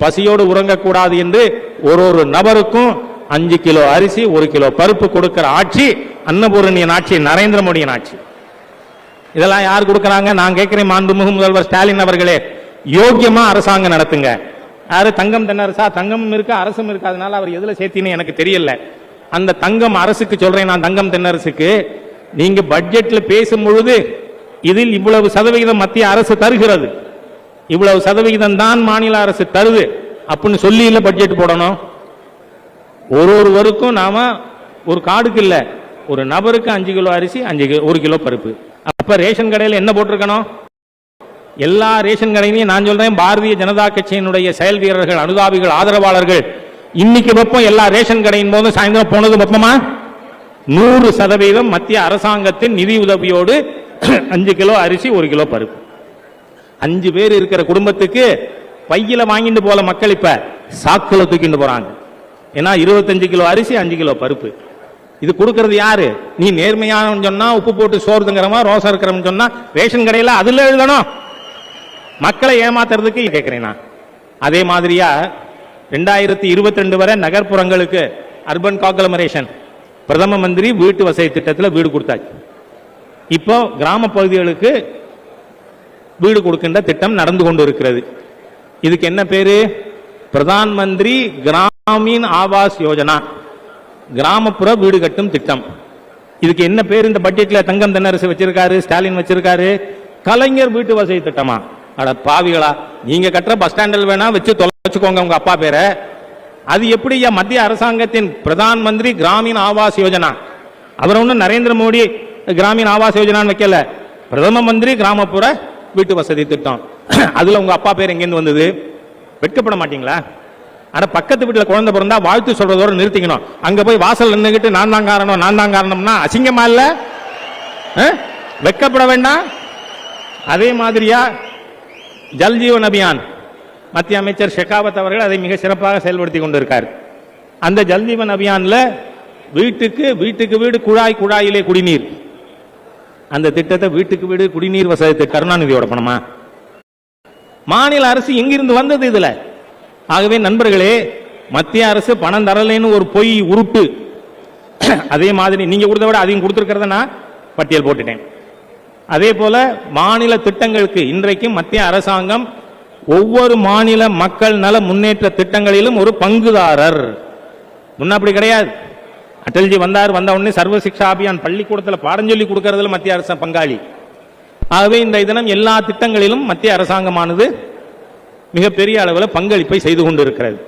பசியோடு உறங்கக்கூடாது என்று ஒரு ஒரு நபருக்கும் அஞ்சு கிலோ அரிசி ஒரு கிலோ பருப்பு கொடுக்கிற ஆட்சி அன்னபூரணியின் ஆட்சி நரேந்திர மோடியின் ஆட்சி. இதெல்லாம் யார் கொடுக்கறாங்க? நான் கேட்கிறேன் மாண்புமிகு முதல்வர் ஸ்டாலின் அவர்களே. யோக்கியமா அரசாங்கம் நடத்துங்க. யாரு? தங்கம் தென்னரசா தங்கமும் இருக்கு? அரசும் இருக்கு? அதனால அவர் எதுல சேர்த்தின்னு எனக்கு தெரியல. அந்த தங்கம் அரசுக்கு சொல்றேன் நான் தங்கம் தென்னரசுக்கு நீங்க பட்ஜெட்ல பேசும் பொழுது இதில் இவ்வளவு சதவிகிதம் மத்திய அரசு தருகிறது. இவ்வளவு சதவிகிதம் தான் மாநில அரசு தருது அப்படின்னு சொல்லி இல்ல பட்ஜெட் போடணும். ஒரு ஒருவருக்கும் நாம ஒரு கார்டுக்கு இல்ல ஒரு நபருக்கு அஞ்சு கிலோ அரிசி அஞ்சு ஒரு கிலோ பருப்பு. அப்ப ரேஷன் கடையில் என்ன போட்டிருக்கணும்? எல்லா ரேஷன் கடையிலையும் நான் சொல்றேன் பாரதிய ஜனதா கட்சியினுடைய செயல் வீரர்கள் அனுதாபிகள் ஆதரவாளர்கள் இன்னைக்கு வெப்பம் எல்லா ரேஷன் கடையின் போது சாயந்தரம் போனது வெப்பமா? நூறு சதவீதம் மத்திய அரசாங்கத்தின் நிதி உதவியோடு அஞ்சு கிலோ அரிசி ஒரு கிலோ பருப்பு. அஞ்சு பேர் இருக்கிற குடும்பத்துக்கு பையில வாங்கிட்டு போல மக்கள் இப்ப சாக்குல தூக்கிட்டு போறாங்க. ஏன்னா இருபத்தஞ்சு கிலோ அரிசி அஞ்சு கிலோ பருப்பு. இது கொடுக்கறது யாரு? நீ நேர்மையான சொன்னா உப்பு போட்டு சோறு திங்கிறவன் ரோசம் இருக்கிறவன் சொன்னா ரேஷன் கடையில அதுல எழுதணும். மக்களை ஏமாத்துறதுக்கு கேட்கிறேன் நான். அதே மாதிரியா ரெண்டாயிரத்தி இருபத்தி ரெண்டு வரை நகர்ப்புறங்களுக்கு அர்பன் காக்லமரேஷன் பிரதம மந்திரி வீட்டு வசதி திட்டத்தில் வீடு கொடுத்தாச்சு. இப்போ கிராம பகுதிகளுக்கு வீடு கொடுக்கின்ற திட்டம் நடந்து கொண்டு இருக்கிறது இதுக்கு என்ன பேரு? பிரதான் மந்திரி கிராமீன் ஆவாஸ் யோஜனா. கிராமப்புற வீடு கட்டும் திட்டம். இதுக்கு என்ன பேர்? இந்த பட்ஜெட்ல தங்கம் தென்னரசு வச்சிருக்காரு ஸ்டாலின் வச்சிருக்காரு. கலைஞர் வீட்டு வசதி திட்டமா? அட பாவிகளா நீங்க கட்டுற பஸ் ஸ்டாண்டில் வேணா வச்சு தொலைச்சுக்கோங்க உங்க அப்பா பேரை. அது எப்படி மத்திய அரசாங்கத்தின் பிரதான் மந்திரி கிராமீன் ஆவாஸ் யோஜனா? அவர் ஒன்றும் நரேந்திர மோடி கிராமீன் ஆவாஸ் யோஜனான்னு வைக்கல. பிரதம மந்திரி கிராமப்புற வீட்டு வசதி திட்டம். அதுல உங்க அப்பா பேர் எங்கேருந்து வந்தது? வெட்கப்பட மாட்டீங்களா? ஆனா பக்கத்து வீட்டுல குழந்தை பிறந்தா வாழ்த்து சொல்றதோட நிறுத்திக்கணும். அங்க போய் வாசல் நின்றுக்கிட்டு நான் தான் காரணம் நான் தான் காரணம்னா அசிங்கமா இல்ல? ஆ? வெட்கப்பட வேண்டாம். அதே மாதிரியா ஜல் ஜீவன் அபியான் மத்திய அமைச்சர் ஷெகாவத் அவர்கள் அதை மிக சிறப்பாக செயல்படுத்தி கொண்டிருக்கார். அந்த ஜல் ஜீவன் அபியான்ல வீட்டுக்கு வீட்டுக்கு வீடு குழாய் குழாயிலே குடிநீர். அந்த திட்டத்தை வீட்டுக்கு வீடு குடிநீர் வசதி கருணாநிதியோட பணமா? மாநில அரசு எங்கிருந்து வந்தது இதுல? ஆகவே நண்பர்களே மத்திய அரசு பணம் தரலைன்னு ஒரு பொய் உருட்டு. அதே மாதிரி நீங்க கொடுத்த விட அதிகம் கொடுத்துருக்கிறத நான் பட்டியல் போட்டுட்டேன். அதே போல மாநில திட்டங்களுக்கு இன்றைக்கு மத்திய அரசாங்கம் ஒவ்வொரு மாநில மக்கள் நல முன்னேற்ற திட்டங்களிலும் ஒரு பங்குதாரர். முன்ன அப்படி கிடையாது. அடல்ஜி வந்தார் வந்த உடனே சர்வ சிக்ஷா அபியான் பள்ளிக்கூடத்தில் பாடம் சொல்லி கொடுக்கறதுல மத்திய அரசு பங்காளி. ஆகவே இந்த தினம் எல்லா திட்டங்களிலும் மத்திய அரசாங்கமானது மிகப்பெரிய அளவில் பங்களிப்பை செய்து கொண்டிருக்கிறது.